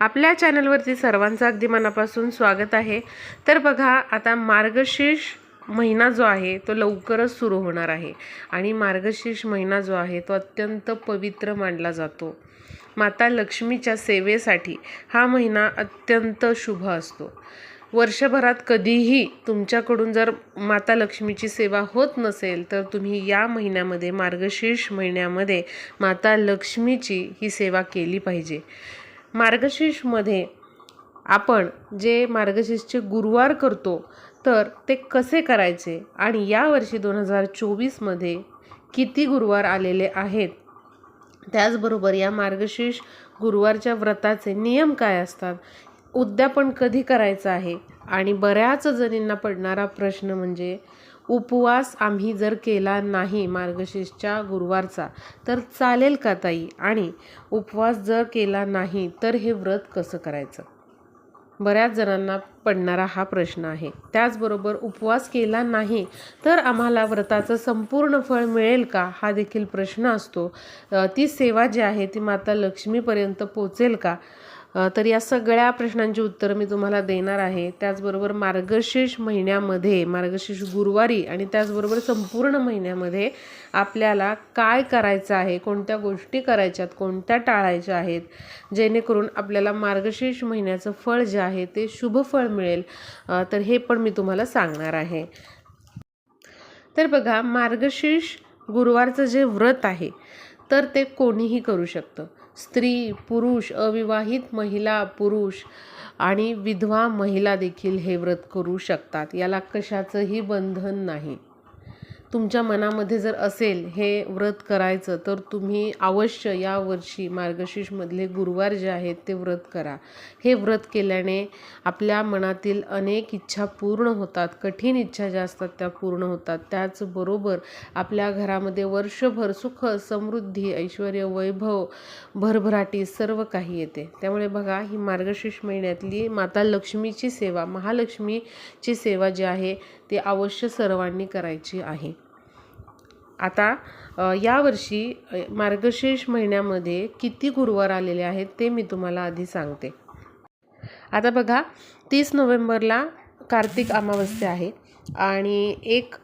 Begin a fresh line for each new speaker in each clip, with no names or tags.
आपल्या चॅनलवरती सर्वांचं अगदी मनापासून स्वागत आहे. तर बघा आता मार्गशीर्ष महिना जो आहे तो लवकरच सुरू होणार आहे. आणि मार्गशीर्ष महिना जो आहे तो अत्यंत पवित्र मानला जातो. माता लक्ष्मीच्या सेवेसाठी हा महिना अत्यंत शुभ असतो. वर्षभरात कधीही तुमच्याकडून जर माता लक्ष्मीची सेवा होत नसेल तर तुम्ही या महिन्यामध्ये मार्गशीर्ष महिन्यामध्ये माता लक्ष्मीची ही सेवा केली पाहिजे. मार्गशीर्षमध्ये आपण जे मार्गशीर्षचे गुरुवार करतो तर ते कसे करायचे आणि यावर्षी दोन हजार चोवीसमध्ये किती गुरुवार आलेले आहेत? त्याचबरोबर या मार्गशीर्ष गुरुवारच्या व्रताचे नियम काय असतात? उद्यापन कधी करायचं आहे? आणि बऱ्याच जणींना पडणारा प्रश्न म्हणजे उपवास आम्ही जर केला नाही मार्गशीर्षच्या गुरुवारचा तर चालेल का ताई? आणि उपवास जर केला नाही तर हे व्रत कसं करायचं? बऱ्याच जणांना पडणारा हा प्रश्न आहे. त्याचबरोबर उपवास केला नाही तर आम्हाला व्रताचं संपूर्ण फळ मिळेल का? हा देखील प्रश्न असतो. ती सेवा जी आहे ती माता लक्ष्मीपर्यंत पोचेल का? तर या सगळ्या प्रश्नांची उत्तरं मी तुम्हाला देणार आहे. त्याचबरोबर मार्गशीर्ष महिन्यामध्ये मार्गशीर्ष गुरुवारी आणि त्याचबरोबर संपूर्ण महिन्यामध्ये आपल्याला काय करायचं आहे कोणत्या गोष्टी करायच्यात कोणत्या टाळायच्या आहेत जेणेकरून आपल्याला मार्गशीर्ष महिन्याचं फळ जे आहे ते शुभ फळ मिळेल. तर हे पण मी तुम्हाला सांगणार आहे. तर बघा मार्गशीर्ष गुरुवारचं जे व्रत आहे तर ते कोणीही करू शकतं. स्त्री पुरुष अविवाहित महिला पुरुष आणि विधवा महिला देखील हे व्रत करू शकतात. याला कशाचंही बंधन नाही. तुमच्या मनामध्ये जर असेल हे व्रत करायचं तर तुम्ही अवश्य यावर्षी मार्गशीर्षमधले गुरुवार जे आहेत ते व्रत करा. हे व्रत केल्याने आपल्या मनातील अनेक इच्छा पूर्ण होतात कठीण इच्छा ज्या असतात त्या पूर्ण होतात. त्याचबरोबर आपल्या घरामध्ये वर्षभर सुख समृद्धी ऐश्वर वैभव भरभराटी सर्व काही येते. त्यामुळे बघा ही मार्गशीर्ष महिन्यातली माता लक्ष्मीची सेवा महालक्ष्मीची सेवा जी आहे ती अवश्य सर्वांनी करायची आहे. आता यावर्षी मार्गशीर्ष महिन्यामध्ये किती गुरुवार आलेले आहेत ते मी तुम्हाला आधी सांगते. आता बघा तीस नोव्हेंबरला कार्तिक अमावस्या आहे आणि एक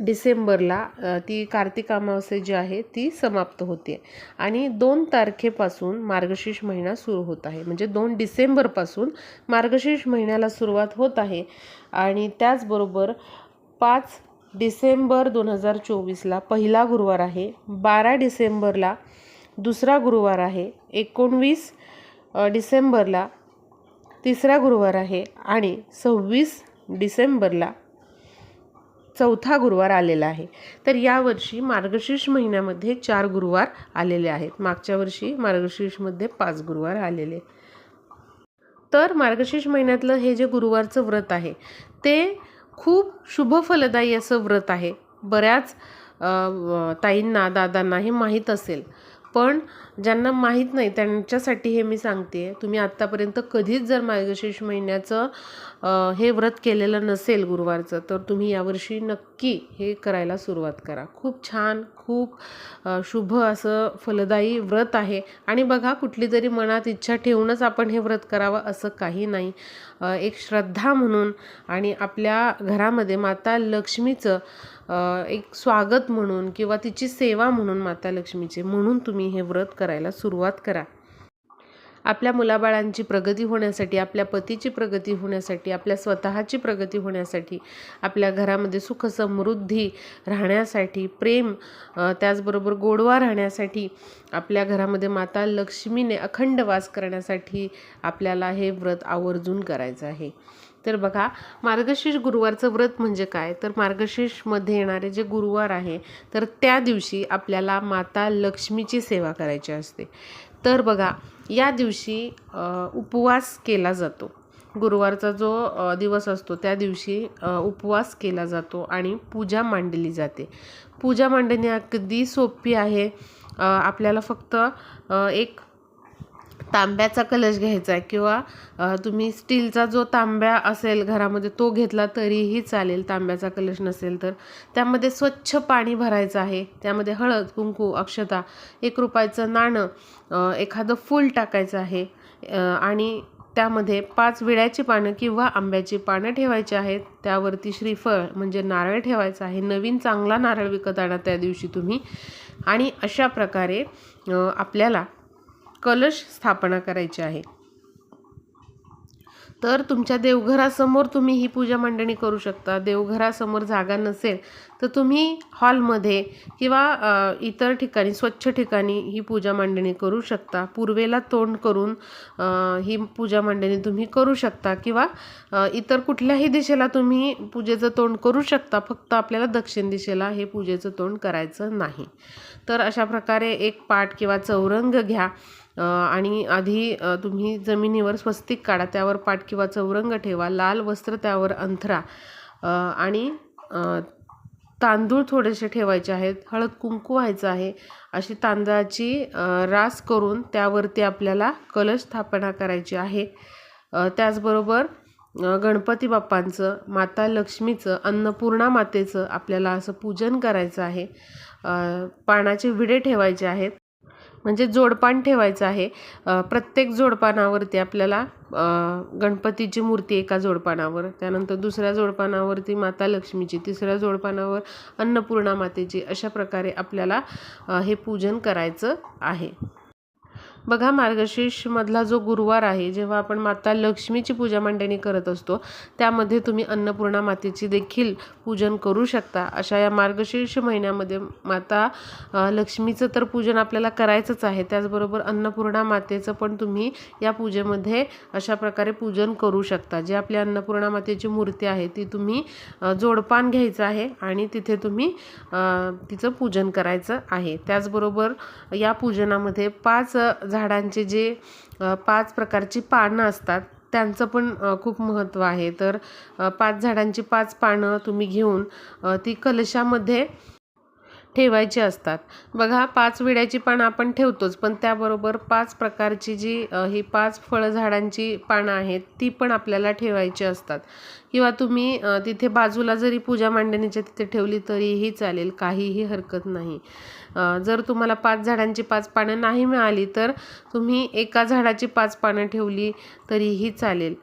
डिसेंबरला ती कार्तिक अमावस्या जी आहे ती समाप्त होते आणि दोन तारखेपासून मार्गशीर्ष महिना सुरू होत आहे. म्हणजे दोन डिसेंबरपासून मार्गशीर्ष महिन्याला सुरुवात होत आहे आणि त्याचबरोबर पाच डिसेंबर दोन हजार चोवीसला पहिला गुरुवार आहे. बारा डिसेंबरला दुसरा गुरुवार आहे. एकोणवीस डिसेंबरला तिसरा गुरुवार आहे आणि सव्वीस डिसेंबरला चौथा गुरुवार आलेला आहे. तर यावर्षी मार्गशीर्ष महिन्यामध्ये चार गुरुवार आलेले आहेत. मागच्या वर्षी मार्गशीर्षमध्ये पाच गुरुवार आलेले तर मार्गशीर्ष महिन्यातलं हे जे गुरुवारचं व्रत आहे ते खूप शुभ फलदायी असं व्रत आहे. बऱ्याच ताईंना दादांना हे माहीत असेल. पण ज्यांना माहीत नाही त्यांच्यासाठी हे मी सांगते. तुम्ही आत्तापर्यंत कधीच जर मार्गशीर्ष महिन्याचं हे व्रत केलेलं नसेल गुरुवारचं तर तुम्ही यावर्षी नक्की हे करायला सुरुवात करा. खूप छान खूप शुभ असं फलदायी व्रत आहे. आणि बघा कुठली तरी मनात इच्छा ठेवूनच आपण हे व्रत करावं असं काही नाही. एक श्रद्धा म्हणून आणि आपल्या घरामध्ये माता लक्ष्मीचं एक स्वागत म्हणून किंवा तिची सेवा म्हणून माता लक्ष्मीचे म्हणून तुम्ही हे व्रत करायला सुरुवात करा. आपल्या मुलाबाळांची प्रगती होण्यासाठी आपल्या पतीची प्रगती होण्यासाठी आपल्या स्वतःची प्रगती होण्यासाठी आपल्या घरामध्ये सुख समृद्धी राहण्यासाठी प्रेम त्याचबरोबर गोडवा राहण्यासाठी आपल्या घरामध्ये माता लक्ष्मीने अखंड वास करण्यासाठी आपल्याला हे व्रत आवर्जून करायचं आहे. तर बघा मार्गशीर्ष गुरुवारचं व्रत म्हणजे काय? तर मार्गशीर्षमध्ये येणारे जे गुरुवार आहे तर त्या दिवशी आपल्याला माता लक्ष्मीची सेवा करायची असते. तर बघा या दिवशी उपवास केला जातो. गुरुवारचा जो दिवस असतो त्या दिवशी उपवास केला जातो आणि पूजा मांडली जाते. पूजा मांडणे अगदी सोपी आहे. आपल्याला फक्त एक तांब्याचा कलश घ्यायचा आहे किंवा तुम्ही स्टीलचा जो तांब्या असेल घरामध्ये तो घेतला तरीही चालेल तांब्याचा कलश नसेल तर. त्यामध्ये स्वच्छ पाणी भरायचं आहे. त्यामध्ये हळद कुंकू अक्षता एक रुपयाचं नाणं एखादं फूल टाकायचं आहे. आणि त्यामध्ये पाच विड्याची पानं किंवा आंब्याची पानं ठेवायची आहेत. त्यावरती श्रीफळ म्हणजे नारळ ठेवायचा आहे. नवीन चांगला नारळ विकत आणा त्या दिवशी तुम्ही. आणि अशा प्रकारे आपल्याला कलश स्थापना करायची आहे. तर तुमच्या देवघरासमोर तुम्ही ही पूजा मांडणी करू शकता. देवघरासमोर जागा नसेल तर तुम्ही हॉलमध्ये किंवा इतर ठिकाणी स्वच्छ ठिकाणी ही पूजा मांडणी करू शकता. पूर्वेला तोंड करून ही पूजा मांडणी तुम्ही करू शकता किंवा इतर कुठल्याही दिशेला तुम्ही पूजेचं तोंड करू शकता. फक्त आपल्याला दक्षिण दिशेला हे पूजेचं तोंड करायचं नाही. तर अशा प्रकारे एक पाट किंवा चौरंग घ्या. आणि आधी तुम्ही जमिनीवर स्वस्तिक काढा त्यावर पाट किंवा चौरंग ठेवा लाल वस्त्र त्यावर अंथरा. आणि तांदूळ थोडेसे ठेवायचे आहेत हळद कुंकू व्हायचं आहे अशी तांदळाची रास करून त्यावरती आपल्याला कलश स्थापना करायची आहे. त्याचबरोबर गणपती बाप्पांचं माता लक्ष्मीचं अन्नपूर्णा मातेचं आपल्याला असं पूजन करायचं आहे. पानाचे विडे ठेवायचे आहेत म्हणजे जोडपान ठेवायचं आहे. प्रत्येक जोडपानावरती आपल्याला गणपतीची मूर्ती एका जोडपानावर त्यानंतर दुसऱ्या जोडपानावरती माता लक्ष्मीची तिसऱ्या जोडपानावर अन्नपूर्णा मातेची अशा प्रकारे आपल्याला हे पूजन करायचं आहे. बघा मार्गशीर्षमधला जो गुरुवार आहे जेव्हा आपण माता लक्ष्मीची पूजा मांडणी करत असतो त्यामध्ये तुम्ही अन्नपूर्णा मातेची देखील पूजन करू शकता. अशा या मार्गशीर्ष महिन्यामध्ये माता लक्ष्मीचं तर पूजन आपल्याला करायचंच आहे. त्याचबरोबर अन्नपूर्णा मातेचं पण तुम्ही या पूजेमध्ये अशा प्रकारे पूजन करू शकता. जे आपली अन्नपूर्णा मातेची मूर्ती आहे ती तुम्ही जोडपान घ्यायचं आहे आणि तिथे तुम्ही तिचं पूजन करायचं आहे. त्याचबरोबर या पूजनामध्ये पाच अ, झाडांचे जे पाच प्रकारची पानं असतात त्यांचं पण खूप महत्त्व आहे. तर पाच झाडांची पाच पानं तुम्ही घेऊन ती कलशामध्ये ठेवायची असतात. बघा पाच विड्याची पानं आपण ठेवतोच पण त्याबरोबर पाच प्रकारची जी ही पाच फळझाडांची पानं आहेत ती पण आपल्याला ठेवायची असतात. किंवा तुम्ही तिथे बाजूला जरी पूजा मांडणीच्या तिथे ठेवली तरीही चालेल काहीही हरकत नाही. जर तुम्हाला पाच झाडांची पाच पानं नाही मिळाली तर तुम्ही एका झाडाची पाच पानं ठेवली तरीही चालेल.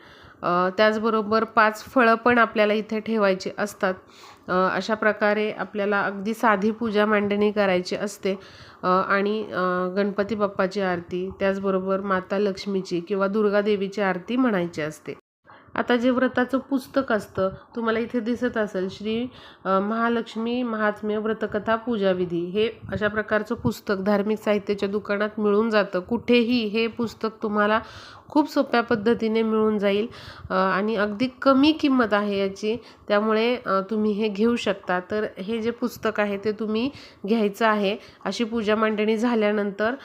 त्याचबरोबर पाच फळं पण आपल्याला इथे ठेवायची असतात. अशा प्रकारे आपल्याला अगदी साधी पूजा मांडणी करायची असते. आणि गणपती बाप्पाची आरती त्याचबरोबर माता लक्ष्मीची किंवा दुर्गादेवीची आरती म्हणायची असते. आता जे व्रताचं पुस्तक असतं तुम्हाला इथे दिसत असेल श्री महालक्ष्मी महात्म्य व्रतकथा पूजाविधी हे अशा प्रकारचं पुस्तक धार्मिक साहित्याच्या दुकानात मिळून जातं. कुठेही हे पुस्तक तुम्हाला खूप सोप्या पद्धतीने मिळून जाईल. आणि अगदी कमी किंमत आहे याची. त्यामुळे तुम्ही हे घेऊ शकता. तर हे जे पुस्तक आहे ते तुम्ही घ्यायचं आहे. अशी पूजा मांडणी झाल्यानंतर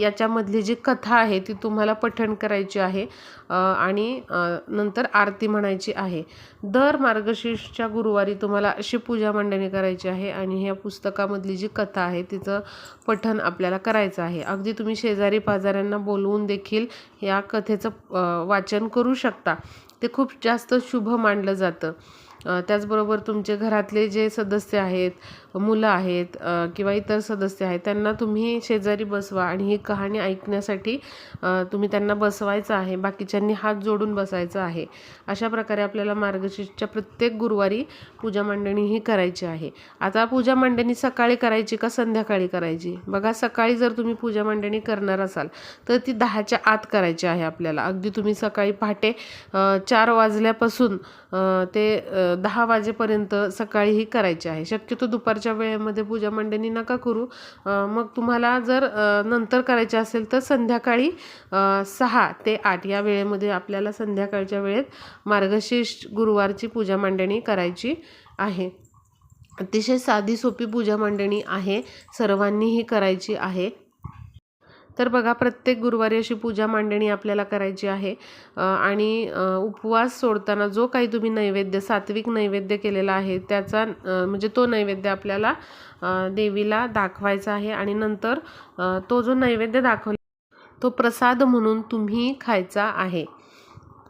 याच्यामधली जी कथा आहे ती तुम्हाला पठण करायची आहे. आणि नंतर आरती म्हणायची आहे. दर मार्गशीर्षच्या गुरुवारी तुम्हाला अशी पूजा मांडणी करायची आहे आणि ह्या पुस्तकामधली जी कथा आहे तिचं पठण आपल्याला करायचं आहे. अगदी तुम्ही शेजारी पाजाऱ्यांना बोलवून देखील या कथेचं वाचन करू शकता. ते खूप जास्त शुभ मानलं जातं. त्याचबरोबर तुमचे घरातले जे सदस्य आहेत मुलं आहेत किंवा इतर सदस्य आहेत त्यांना तुम्ही शेजारी बसवा आणि ही कहाणी ऐकण्यासाठी तुम्ही त्यांना बसवायचं आहे बाकीच्यांनी हात जोडून बसायचं आहे. अशा प्रकारे आपल्याला मार्गशीर्षच्या प्रत्येक गुरुवारी पूजा मांडणी ही करायची आहे. आता पूजा मांडणी सकाळी करायची का संध्याकाळी करायची? बघा सकाळी जर तुम्ही पूजा मांडणी करणार असाल तर ती दहाच्या आत करायची आहे आपल्याला. अगदी तुम्ही सकाळी पहाटे चार वाजल्यापासून ते दहा वाजेपर्यंत सकाळीही करायची आहे. शक्यतो दुपारच्या वेळेमध्ये पूजा मांडणी नका करू. मग तुम्हाला जर नंतर करायचे असेल तर संध्याकाळी सहा ते आठ या वेळेमध्ये आपल्याला संध्याकाळच्या वेळेत मार्गशीर्ष गुरुवारची पूजा मांडणी करायची आहे. अतिशय साधी सोपी पूजा मांडणी आहे. सर्वांनीही करायची आहे. तर बघा प्रत्येक गुरुवारी अशी पूजा मांडणी आपल्याला करायची आहे. आणि उपवास सोडताना जो काही तुम्ही नैवेद्य सात्विक नैवेद्य केलेला आहे त्याचा म्हणजे तो नैवेद्य आपल्याला देवीला दाखवायचा आहे. आणि नंतर तो जो नैवेद्य दाखवला तो प्रसाद म्हणून तुम्ही खायचा आहे.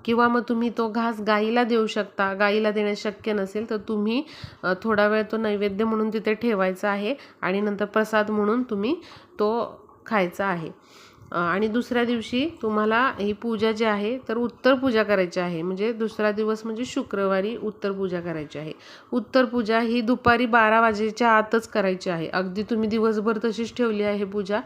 किंवा मग तुम्ही तो घास गाईला देऊ शकता. गाईला देणे शक्य नसेल तर तुम्ही थोडा वेळ तो नैवेद्य म्हणून तिथे ठेवायचा आहे. आणि नंतर प्रसाद म्हणून तुम्ही तो खायचा आहे. आणि दुसऱ्या दिवशी तुम्हाला ही पूजा जी आहे तर उत्तर पूजा करायची आहे. म्हणजे दुसरा दिवस म्हणजे शुक्रवारी उत्तर पूजा करायची आहे. उत्तर पूजा ही दुपारी बारा वाजेच्या आतच करायची आहे. अगदी तुम्ही दिवसभर तशीच ठेवली आहे पूजा.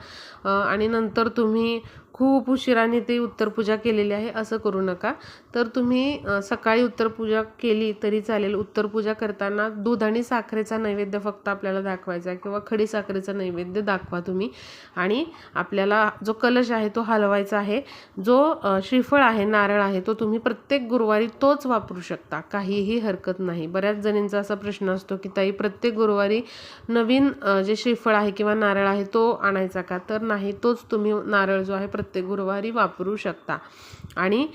आणि नंतर तुम्ही खूप उशिराने ते उत्तर पूजा केलेली आहे असं करू नका. तर तुम्ही सकाळी उत्तर पूजा केली तरी चालेल. उत्तर पूजा करताना दूध आणि साखरेचा नैवेद्य फक्त आपल्याला दाखवायचा आहे किंवा खडी साखरेचा नैवेद्य दाखवा तुम्ही. आणि आपल्याला जो कलश आहे तो हलवायचा आहे. जो श्रीफळ आहे नारळ आहे तो तुम्ही प्रत्येक गुरुवारी तोच वापरू शकता. काहीही हरकत नाही. बऱ्याच जणींचा असा प्रश्न असतो की ताई प्रत्येक गुरुवारी नवीन जे श्रीफळ आहे किंवा नारळ आहे तो आणायचा का? तर नाही तोच तुम्ही नारळ जो आहे प्रत्येक गुरुवारी वापरू शकता. आणि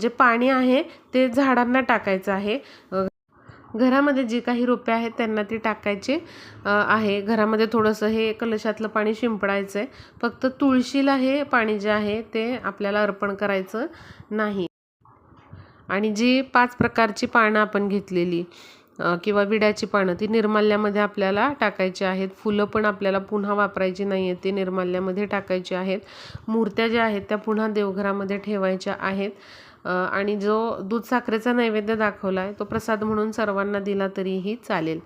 जे पाणी आहे ते झाडांना टाकायचं आहे. घरामध्ये जी काही रोपे आहेत त्यांना ती टाकायची आहे. घरामध्ये थोडंसं हे कलशातलं पाणी शिंपडायचं आहे फक्त तुळशीला हे पाणी जे आहे ते आपल्याला अर्पण करायचं नाही. आणि जी पाच प्रकारची पानं आपण घेतलेली किंवा विड्याची पानं ती निर्माल्यामध्ये आपल्याला टाकायची आहेत. फुलं पण आपल्याला पुन्हा वापरायची नाही आहेत ती निर्माल्यामध्ये टाकायची आहेत. मूर्त्या ज्या आहेत त्या पुन्हा देवघरामध्ये ठेवायच्या आहेत. आणि जो दूध साखरेचा नैवेद्य दाखवला आहे तो प्रसाद म्हणून सर्वांना दिला तरीही चालेल.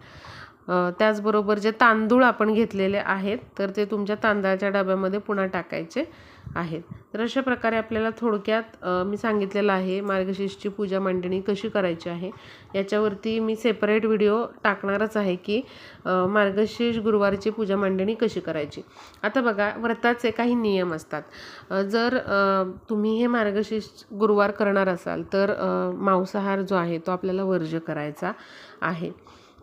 त्याचबरोबर जे तांदूळ आपण घेतलेले आहेत तर ते तुमच्या तांदळाच्या डब्यामध्ये पुन्हा टाकायचे आहेत. तर अशा प्रकारे आपल्याला थोडक्यात मी सांगितलेलं आहे मार्गशीर्षची पूजा मांडणी कशी करायची आहे याच्यावरती मी सेपरेट व्हिडिओ टाकणारच आहे की मार्गशीर्ष गुरुवारची पूजा मांडणी कशी करायची. आता बघा व्रताचे काही नियम असतात. जर तुम्ही हे मार्गशीर्ष गुरुवार करणार असाल तर मांसाहार जो आहे तो आपल्याला वर्ज्य करायचा आहे.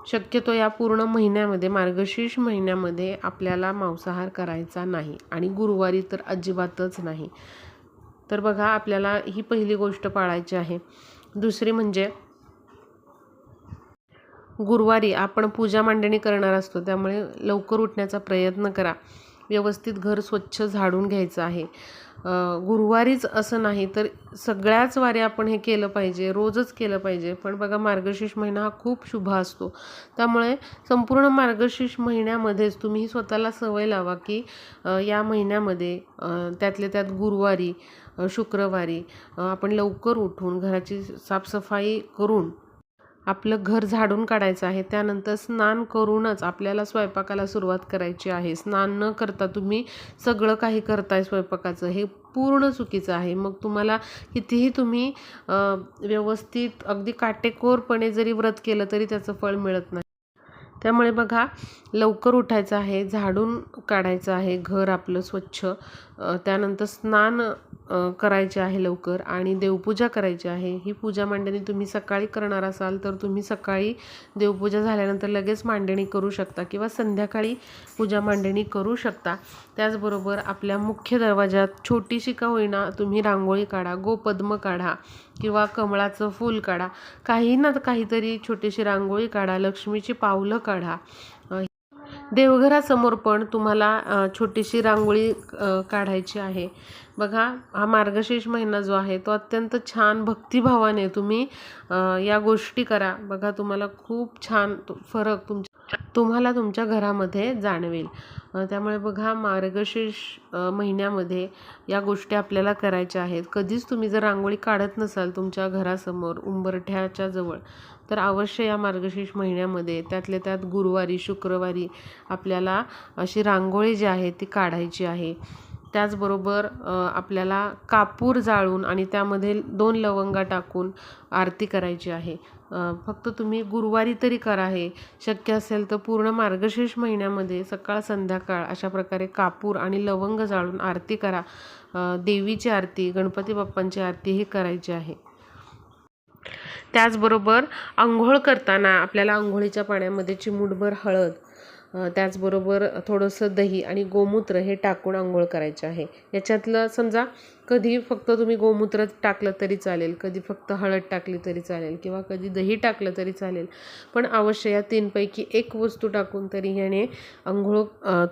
शक्यतो या पूर्ण महिन्यामध्ये मार्गशीर्ष महिन्यामध्ये आपल्याला मांसाहार करायचा नाही आणि गुरुवारी तर अजिबातच नाही. तर बघा आपल्याला ही पहिली गोष्ट पाळायची आहे. दुसरी म्हणजे गुरुवारी आपण पूजा मांडणी करणार असतो त्यामुळे लवकर उठण्याचा प्रयत्न करा. व्यवस्थित घर स्वच्छ झाडून घ्यायचं आहे. गुरुवारीच असं नाही तर सगळ्याच वारी आपण हे केलं पाहिजे रोजच केलं पाहिजे. पण बघा मार्गशीर्ष महिना हा खूप शुभ असतो. त्यामुळे संपूर्ण मार्गशीर्ष महिन्यामध्येच तुम्ही स्वतःला सवय लावा की या महिन्यामध्ये त्यातल्या त्यात गुरुवारी शुक्रवारी आपण लवकर उठून घराची साफसफाई करून आपलं घर झाडून काढायचं आहे. त्यानंतर स्नान करूनच आपल्याला स्वयंपाकाला सुरुवात करायची आहे. स्नान न करता तुम्ही सगळं काही करताय स्वयंपाकाचं. हे पूर्ण चुकीचं आहे. मग तुम्हाला कितीही तुम्ही व्यवस्थित अगदी काटेकोरपणे जरी व्रत केलं तरी त्याचं फळ मिळत नाही. त्यामुळे बघा लवकर उठायचं आहे झाडून काढायचं आहे घर आपलं स्वच्छ. त्यानंतर स्नान करायचे आहे लवकर आणि देवपूजा करायची आहे. ही पूजा मांडणी तुम्ही सकाळी करणार असाल तर तुम्ही सकाळी देवपूजा झाल्यानंतर लगेच मांडणी करू शकता किंवा संध्याकाळी पूजा मांडणी करू शकता. त्याचबरोबर आपल्या मुख्य दरवाजात छोटीशी का होईना तुम्ही रांगोळी काढा गोपद्म काढा किंवा कमळाचं फूल काढा. काही ना काहीतरी छोटीशी रांगोळी काढा लक्ष्मीची पावलं काढा. देवघरासमोर पण तुम्हाला छोटीशी रांगोळी काढायची आहे. बघा हा मार्गशीर्ष महिना जो आहे तो अत्यंत छान भक्तिभावाने तुम्ही या गोष्टी करा. बघा तुम्हाला खूप छान फरक तुमच्या तुम्हाला तुमच्या घरामध्ये जाणवेल. त्यामुळे बघा मार्गशीर्ष महिन्यामध्ये या गोष्टी आपल्याला करायच्या आहेत. कधीच तुम्ही जर रांगोळी काढत नसाल तुमच्या घरासमोर उंबरठ्याच्या जवळ तर अवश्य या मार्गशीर्ष महिन्यामध्ये त्यातल्या त्यात गुरुवारी शुक्रवारी आपल्याला अशी रांगोळी जी आहे ती काढायची आहे. त्याचबरोबर आपल्याला कापूर जाळून आणि त्यामध्ये दोन लवंगा टाकून आरती करायची आहे. फक्त तुम्ही गुरुवारी तरी करा हे. शक्य असेल तर पूर्ण मार्गशीर्ष महिन्यामध्ये सकाळ संध्याकाळ अशा प्रकारे कापूर आणि लवंग जाळून आरती करा. देवीची आरती गणपती बाप्पांची आरती ही करायची आहे. त्याचबरोबर आंघोळ करताना आपल्याला आंघोळीच्या पाण्यामध्ये चिमूटभर हळद त्याचबरोबर थोडंसं दही आणि गोमूत्र हे टाकून आंघोळ करायचे आहे. याच्यातलं समजा कधी फक्त तुम्ही गोमूत्र टाकलं तरी चालेल कधी फक्त हळद टाकली तरी चालेल किंवा कधी दही टाकलं तरी चालेल पण अवश्य या तीनपैकी एक वस्तू टाकून तरी ह्याने अंघोळ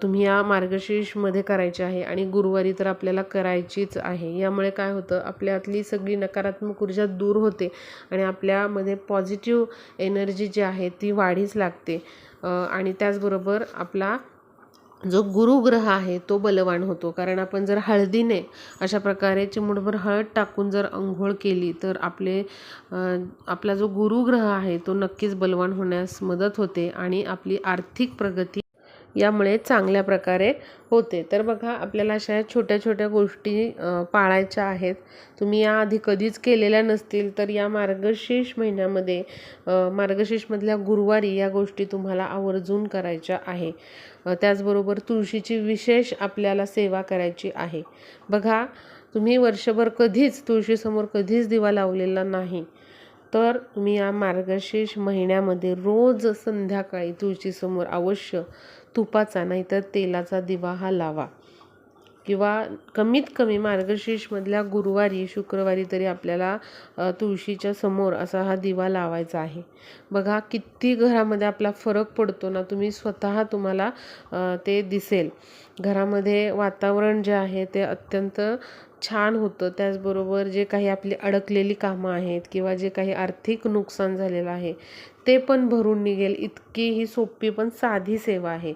तुम्ही या मार्गशीर्षमध्ये करायची आहे आणि गुरुवारी तर आपल्याला करायचीच आहे. यामुळे काय होतं आपल्यातली सगळी नकारात्मक ऊर्जा दूर होते आणि आपल्यामध्ये पॉझिटिव्ह एनर्जी जी आहे ती वाढीच लागते. आणि त्याचबरोबर आपला जो गुरुग्रह आहे तो बलवान होतो. कारण आपण जर हळदीने अशा प्रकारे चिमुटभर हळद टाकून जर अंघोळ केली तर आपले आपला जो गुरुग्रह आहे तो नक्कीच बलवान होण्यास मदत होते आणि आपली आर्थिक प्रगती यामुळे चांगल्या प्रकारे होते. तर बघा आपल्याला अशा छोट्या छोट्या गोष्टी पाळायच्या आहेत. तुम्ही याआधी कधीच केलेल्या नसतील तर या मार्गशीर्ष महिन्यामध्ये मार्गशीर्षमधल्या गुरुवारी या गोष्टी तुम्हाला आवर्जून करायच्या आहे. त्याचबरोबर तुळशीची विशेष आपल्याला सेवा करायची आहे. बघा तुम्ही वर्षभर कधीच तुळशीसमोर कधीच दिवा लावलेला नाही. तर तुम्ही या मार्गशीर्ष महिन्यामध्ये रोज संध्याकाळी तुळशीसमोर अवश्य तुपाचा नाहीतर तेलाचा दिवा हा लावा. किंवा कमीत कमी मार्गशीर्षमधल्या गुरुवारी शुक्रवारी तरी आपल्याला तुळशीच्या समोर असा हा दिवा लावायचा आहे. बघा किती घरामध्ये आपला फरक पडतो ना तुम्ही स्वतः तुम्हाला ते दिसेल. घरामध्ये वातावरण जे आहे ते अत्यंत छान होतं. त्याचबरोबर जे काही आपली अडकलेली कामं आहेत किंवा जे काही आर्थिक नुकसान झालेलं आहे ते पण भरून निघेल. इतकी ही सोपी पण साधी सेवा आहे.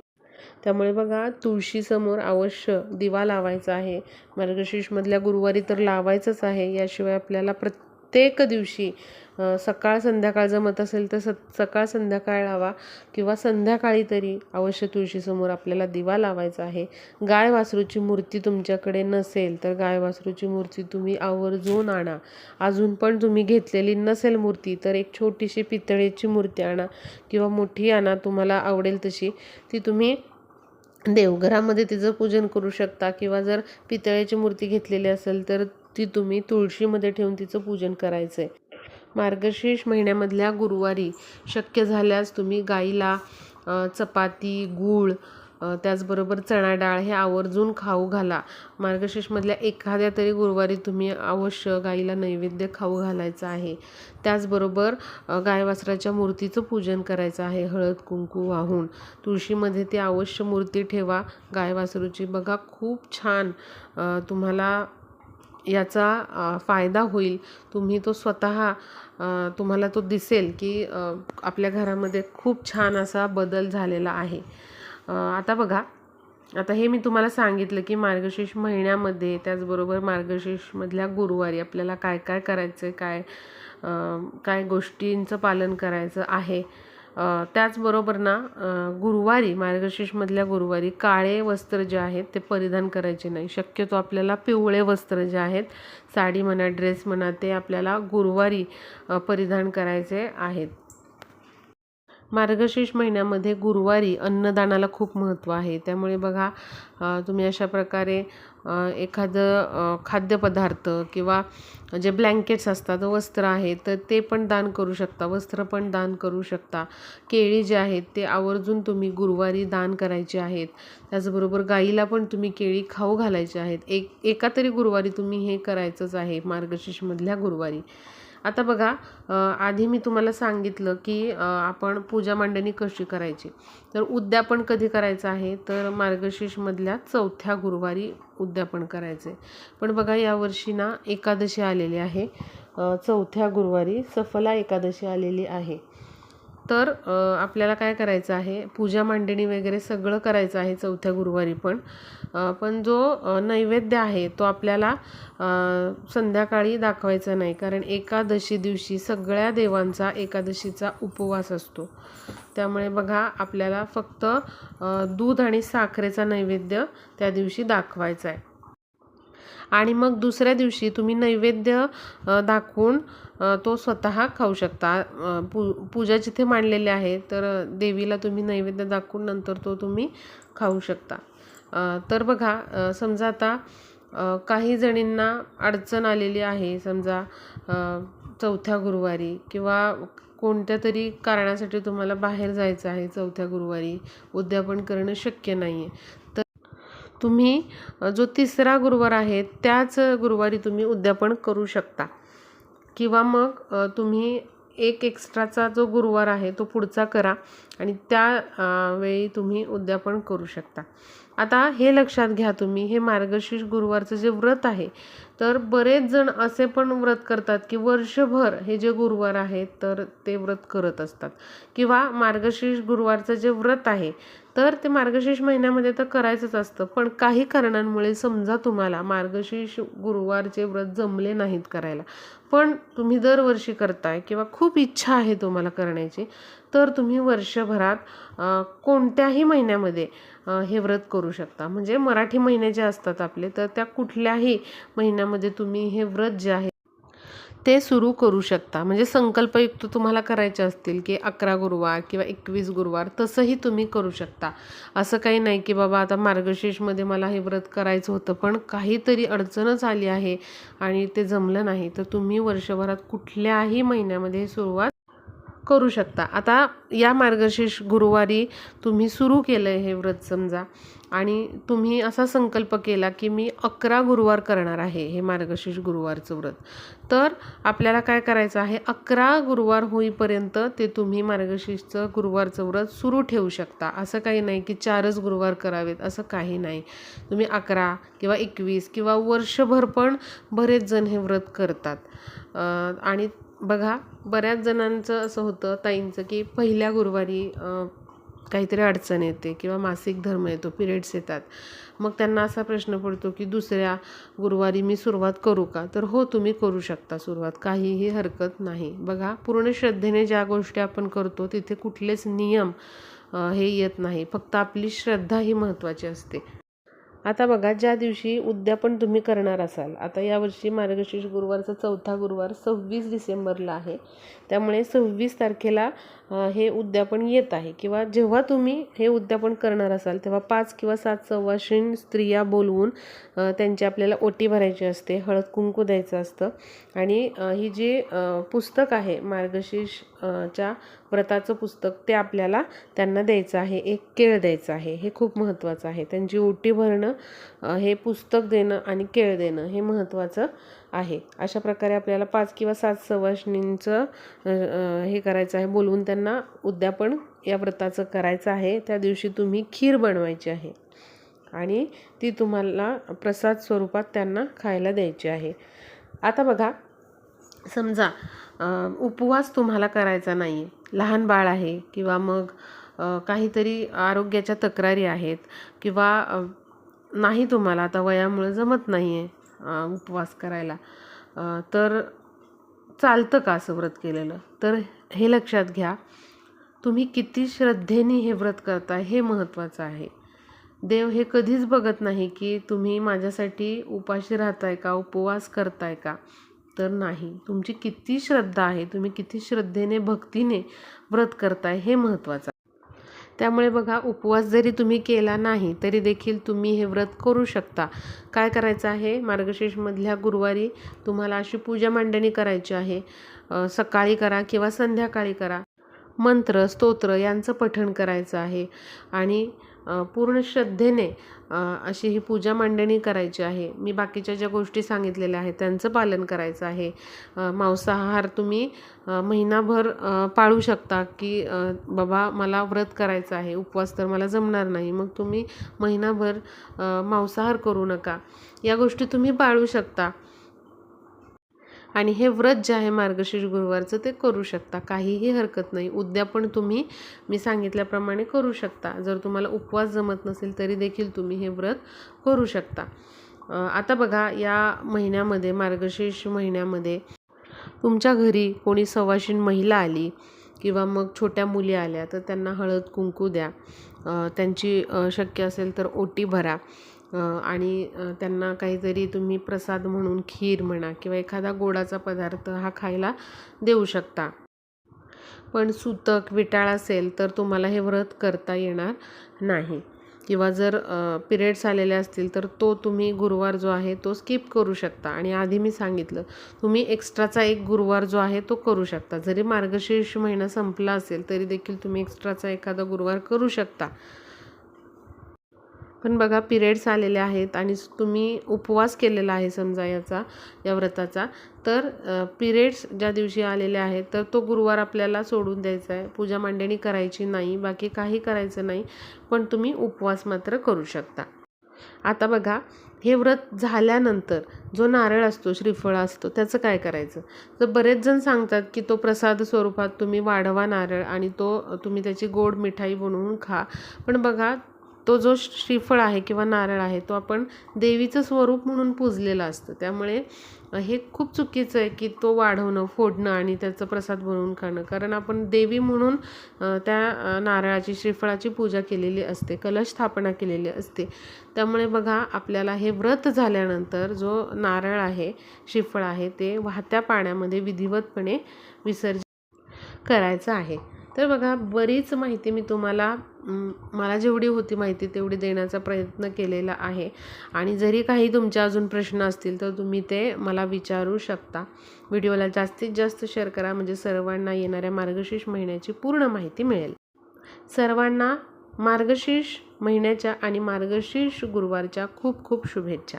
त्यामुळे बघा तुळशीसमोर अवश्य दिवा लावायचा आहे. मार्गशीर्षमधल्या गुरुवारी तर लावायचंच आहे. याशिवाय आपल्याला प्रत्येक दिवशी सकाळ संध्याकाळ जमत असेल तर स सकाळ संध्याकाळ लावा किंवा संध्याकाळी तरी अवश्य तुळशीसमोर आपल्याला दिवा लावायचा आहे. गाय वासरूची मूर्ती तुमच्याकडे नसेल तर गाय वासरूची मूर्ती तुम्ही आवर्जून आणा. अजून पण तुम्ही घेतलेली नसेल मूर्ती तर एक छोटीशी पितळेची मूर्ती आणा किंवा मोठी आणा तुम्हाला आवडेल तशी. ती तुम्ही देवघरामध्ये तिचं पूजन करू शकता किंवा जर पितळेची मूर्ती घेतलेली असेल तर ती तुम्ही तुळशीमध्ये ठेवून तिचं पूजन करायचं आहे मार्गशीर्ष महिन्यामधल्या गुरुवारी शक्य झाल्यास तुम्ही गाईला चपाती गूळ त्याचबरोबर चणा डाळ हे आवर्जून खाऊ घाला. मार्गशीर्षमधल्या एखाद्या तरी गुरुवारी तुम्ही अवश्य गाईला नैवेद्य खाऊ घालायचं आहे. त्याचबरोबर गायवासराच्या मूर्तीचं पूजन करायचं आहे. हळद कुंकू वाहून. तुळशीमध्ये ती अवश्य मूर्ती ठेवा. गाय वासरूची बघा खूप छान. तुम्हाला याचा फायदा होईल. तुम्ही तो स्वतः तुम्हाला तो दिसेल की आपल्या घरामध्ये खूप छान असा बदल झालेला आहे. आता बघा आता हे मी तुम्हाला सांगितलं की मार्गशीर्ष महिन्यामध्ये त्याचबरोबर मार्गशीर्षमधल्या गुरुवारी आपल्याला काय काय करायचं आहे काय काय गोष्टींचं पालन करायचं आहे. त्याचबरोबर ना गुरुवारी मार्गशीर्षमधल्या गुरुवारी काळे वस्त्र जे आहेत ते परिधान करायचे नाही. शक्यतो आपल्याला पिवळे वस्त्र जे आहेत साडी म्हणा ड्रेस म्हणा ते आपल्याला गुरुवारी परिधान करायचे आहेत. मार्गशीर्ष महिन्यामध्ये गुरुवारी अन्नदानाला खूप महत्त्व आहे. त्यामुळे बघा तुम्ही अशा प्रकारे एखादं खाद्यपदार्थ किंवा जे ब्लँकेट्स असतात वस्त्र आहेत तर ते पण दान करू शकता वस्त्र पण दान करू शकता. केळी जे आहेत ते आवर्जून तुम्ही गुरुवारी दान करायचे आहेत. त्याचबरोबर गाईला पण तुम्ही केळी खाऊ घालायचे आहेत. एक एका तरी गुरुवारी तुम्ही हे करायचंच आहे मार्गशीर्षमधल्या गुरुवारी. आता बघा आधी मी तुम्हाला सांगितलं की आपण पूजा मांडणी कशी करायची? तर उद्यापन कधी करायचं आहे? तर मार्गशीर्षमधल्या चौथ्या गुरुवारी उद्यापन करायचं आहे पण बघा यावर्षी ना एकादशी आलेली आहे. चौथ्या गुरुवारी सफला एकादशी आलेली आहे. तर आपल्याला काय करायचं आहे? पूजा मांडणी वगैरे सगळं करायचं आहे चौथ्या गुरुवारी पण. पण जो नैवेद्य आहे तो आपल्याला संध्याकाळी दाखवायचा नाही. कारण एकादशी दिवशी सगळ्या देवांचा एकादशीचा उपवास असतो. त्यामुळे बघा आपल्याला फक्त दूध आणि साखरेचा नैवेद्य त्या दिवशी दाखवायचा आहे. आणि मग दुसऱ्या दिवशी तुम्ही नैवेद्य दाखवून तो स्वतः खाऊ शकता. पू पूजा जिथे मांडलेली आहे तर देवीला तुम्ही नैवेद्य दाखवून नंतर तो तुम्ही खाऊ शकता. तर बघा समजा आता काही जणींना अडचण आलेली आहे समजा चौथ्या गुरुवारी किंवा कोणत्या तरी कारणासाठी तुम्हाला बाहेर जायचं आहे चौथ्या गुरुवारी उद्यापन करणं शक्य नाही आहे तर तुम्ही जो तिसरा गुरुवार आहे त्याच गुरुवारी तुम्ही उद्यापन करू शकता. किंवा मग तुम्ही एक एक्स्ट्राचा जो गुरुवार आहे तो पुढचा करा आणि त्या वेळी तुम्ही उद्यापन करू शकता. आता हे लक्षात घ्या तुम्ही हे मार्गशीर्ष गुरुवारचं जे व्रत आहे तर बरेच जण असे पण व्रत करतात की वर्षभर हे जे गुरुवार आहेत तर ते व्रत करत असतात. किंवा मार्गशीर्ष गुरुवारचं जे व्रत आहे तर ते मार्गशीर्ष महिन्यामध्ये तर करायचंच असतं. पण काही कारणांमुळे समजा तुम्हाला मार्गशीर्ष गुरुवारचे व्रत जमले नाहीत करायला पण तुम्ही दरवर्षी करताय किंवा खूप इच्छा आहे तुम्हाला करण्याची तर तुम्ही वर्षभरात कोणत्याही महिन्यामध्ये हे व्रत करू शकता. म्हणजे मराठी महिने जे असतात आपले तर त्या कुठल्याही महिन्यामध्ये तुम्ही हे व्रत जे आहे ते सुरू करू शकता. म्हणजे संकल्पयुक्त तुम्हाला करायचे असतील की अकरा गुरुवार किंवा एकवीस गुरुवार तसंही तुम्ही करू शकता. असं काही नाही की बाबा आता मार्गशीर्षमध्ये मला हे व्रत करायचं होतं पण काहीतरी अडचणच आली आहे आणि ते जमलं नाही. तर तुम्ही वर्षभरात कुठल्याही महिन्यामध्ये सुरुवात करू शकता. आता या मार्गशीर्ष गुरुवारी तुम्ही सुरू केलं आहे हे व्रत समजा आणि तुम्ही असा संकल्प केला की मी अकरा गुरुवार करणार आहे हे मार्गशीर्ष गुरुवारचं व्रत. तर आपल्याला काय करायचं आहे? अकरा गुरुवार होईपर्यंत ते तुम्ही मार्गशीर्षचं गुरुवारचं व्रत सुरू ठेवू शकता. असं काही नाही की चारच गुरुवार करावेत असं काही नाही. तुम्ही अकरा किंवा एकवीस किंवा वर्षभर पण बरेच जण हे व्रत करतात. आणि बघा बऱ्याच जणांचं असं होतं ताईंचं की पहिल्या गुरुवारी काहीतरी अडचण येते किंवा मासिक धर्म येतो पिरियड्स येतात. मग त्यांना असा प्रश्न पडतो की दुसऱ्या गुरुवारी मी सुरुवात करू का? तर हो तुम्ही करू शकता सुरुवात. काहीही हरकत नाही. बघा पूर्ण श्रद्धेने ज्या गोष्टी आपण करतो तिथे कुठलेच नियम हे येत नाही. फक्त आपली श्रद्धा ही महत्त्वाची असते. आता बघा ज्या दिवशी उद्यापन तुम्ही करणार असाल आता यावर्षी मार्गशीर्ष गुरुवारचा चौथा गुरुवार सव्वीस डिसेंबरला आहे. त्यामुळे सव्वीस तारखेला हे उद्यापन येत आहे. किंवा जेव्हा तुम्ही हे उद्यापन करणार असाल तेव्हा पाच किंवा सात सव्वाशीण स्त्रिया बोलवून त्यांची आपल्याला ओटी भरायची असते हळद कुंकू द्यायचं असतं. आणि ही जी पुस्तक आहे मार्गशीर्ष च्या व्रताचं पुस्तक ते आपल्याला त्यांना द्यायचं आहे. एक केळ द्यायचं आहे. हे खूप महत्त्वाचं आहे. त्यांची ओटी भरणं हे पुस्तक देणं आणि केळ देणं हे महत्त्वाचं आहे. अशा प्रकारे आपल्याला पाच किंवा सात सवाशिणींचं हे करायचं आहे. बोलवून त्यांना उद्यापन या व्रताचं करायचं आहे. त्या दिवशी तुम्ही खीर बनवायची आहे. आणि ती तुम्हाला प्रसाद स्वरूपात त्यांना खायला द्यायची आहे. आता बघा समजा उपवास तुम्हाला करायचा नाही. आहे लहान बाळ आहे किंवा मग काहीतरी आरोग्याच्या तक्रारी आहेत किंवा नाही तुम्हाला. आता वयामुळे जमत नाही आहे उपवास करायला. तर चालतं का असं व्रत केलेलं? तर हे लक्षात घ्या तुम्ही किती श्रद्धेने हे व्रत करताय हे महत्त्वाचं आहे. देव हे कधीच बघत नाही की तुम्ही माझ्यासाठी उपाशी राहताय का उपवास करताय का? तर नाही. तुमची किती श्रद्धा आहे तुम्ही किती श्रद्धेने भक्तीने व्रत करताय हे महत्त्वाचं आहे. त्यामुळे बघा उपवास जरी तुम्ही केला नाही तरी देखील तुम्ही हे व्रत करू शकता. काय करायचं आहे? मार्गशीर्षमधल्या गुरुवारी तुम्हाला अशी पूजा मांडणी करायची आहे. सकाळी करा किंवा संध्याकाळी करा. मंत्र स्तोत्र यांचं पठण करायचं आहे. आणि पूर्ण श्रद्धेने अशी ही पूजा मांडणी करायची आहे. मी बाकीच्या ज्या गोष्टी सांगितलेल्या आहेत त्यांचं पालन करायचं आहे. मांसाहार तुम्ही महिनाभर पाळू शकता की बाबा मला व्रत करायचं आहे उपवास तर मला जमणार नाही मग तुम्ही महिनाभर मांसाहार करू नका. या गोष्टी तुम्ही पाळू शकता. आणि हे व्रत जे आहे मार्गशीर्ष गुरुवारचं ते करू शकता. काहीही हरकत नाही. उद्या पण तुम्ही मी सांगितल्याप्रमाणे करू शकता. जर तुम्हाला उपवास जमत नसेल तरी देखील तुम्ही हे व्रत करू शकता. आता बघा या महिन्यामध्ये मार्गशीर्ष महिन्यामध्ये तुमच्या घरी कोणी सवाशीण महिला आली किंवा मग छोट्या मुली आल्या तर त्यांना हळद कुंकू द्या. त्यांची शक्य असेल तर ओटी भरा. आणि त्यांना काहीतरी तुम्ही प्रसाद म्हणून खीर म्हणा किंवा एखादा गोडाचा पदार्थ हा खायला देऊ शकता. पण सुतक विटाळ असेल तर तुम्हाला हे व्रत करता येणार नाही. किंवा जर पिरियड्स आलेले असतील तर तो तुम्ही गुरुवार जो आहे तो स्किप करू शकता. आणि आधी मी सांगितलं तुम्ही एक्स्ट्राचा एक गुरुवार जो आहे तो करू शकता. जरी मार्गशीर्ष महिना संपला असेल तरी देखील तुम्ही एक्स्ट्राचा एखादा गुरुवार करू शकता. पण बघा पिरियड्स आलेले आहेत आणि तुम्ही उपवास केलेला आहे समजा याचा या व्रताचा तर पिरियड्स ज्या दिवशी आलेले आहेत तर तो गुरुवार आपल्याला सोडून द्यायचा आहे. पूजा मांडणी करायची नाही बाकी काही करायचं नाही पण तुम्ही उपवास मात्र करू शकता. आता बघा हे व्रत झाल्यानंतर जो नारळ असतो श्रीफळ असतो त्याचं काय करायचं? तर बरेच जण सांगतात की तो प्रसाद स्वरूपात तुम्ही वाढवा नारळ आणि तो तुम्ही त्याची गोड मिठाई बनवून खा. पण बघा तो जो श्रीफळ आहे किंवा नारळ आहे तो आपण देवीचं स्वरूप म्हणून पूजलेला असतं. त्यामुळे हे खूप चुकीचं आहे की तो वाढवणं फोडणं आणि त्याचं प्रसाद बनवून खाणं. कारण आपण देवी म्हणून त्या नारळाची श्रीफळाची पूजा केलेली असते कलश स्थापना केलेली असते. त्यामुळे बघा आपल्याला हे व्रत झाल्यानंतर जो नारळ आहे श्रीफळ आहे ते वाहत्या पाण्यामध्ये विधिवतपणे विसर्जन करायचं आहे. तर बघा बरीच माहिती मी तुम्हाला मला जेवढी होती माहिती तेवढी देण्याचा प्रयत्न केलेला आहे. आणि जरी काही तुमचे अजून प्रश्न असतील तर तुम्ही ते मला विचारू शकता. व्हिडिओला जास्तीत जास्त शेअर करा म्हणजे सर्वांना येणाऱ्या मार्गशीर्ष महिन्याची पूर्ण माहिती मिळेल. सर्वांना मार्गशीर्ष महिन्याच्या आणि मार्गशीर्ष गुरुवारच्या खूप खूप शुभेच्छा.